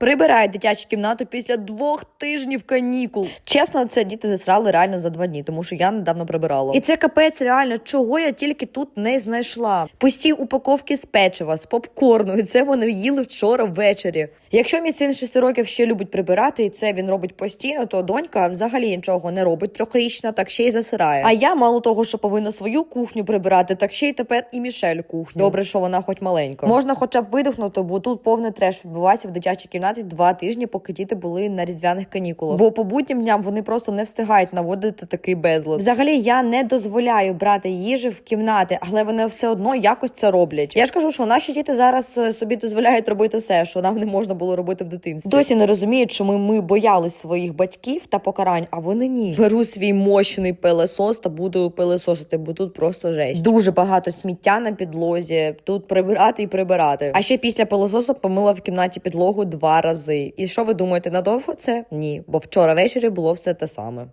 Прибирають дитячу кімнату після двох тижнів канікул. Чесно, це діти засрали реально за два дні, тому що я недавно прибирала. І це капець, реально, чого я тільки тут не знайшла. Пусті упаковки з печива, з попкорну. І це вони їли вчора ввечері. Якщо мій син 6 років ще любить прибирати, і це він робить постійно, то донька взагалі нічого не робить трьохрічна, так ще й засирає. А я мало того, що повинна свою кухню прибирати, так ще й тепер і Мішель кухню. Добре, що вона хоч маленька. Можна хоча б видихнути, бо тут повний треш відбувався в дитячій кімнаті два тижні, поки діти були на різдвяних канікулах. Бо по буднім дням вони просто не встигають наводити такий безлад. Взагалі я не дозволяю брати їжі в кімнати, але вони все одно якось це роблять. Я ж кажу, що наші діти зараз е, собі дозволяють робити все, що нам не можна було робити в дитинстві. Досі не розуміють, що ми, боялись своїх батьків та покарань, а вони ні. Беру свій мощний пилесос та буду пилесосити, бо тут просто жесть. Дуже багато сміття на підлозі. Тут прибирати і прибирати. А ще після пилососу помила в кімнаті підлогу рази. І що ви думаєте, надовго це? Ні, бо вчора ввечері було все те саме.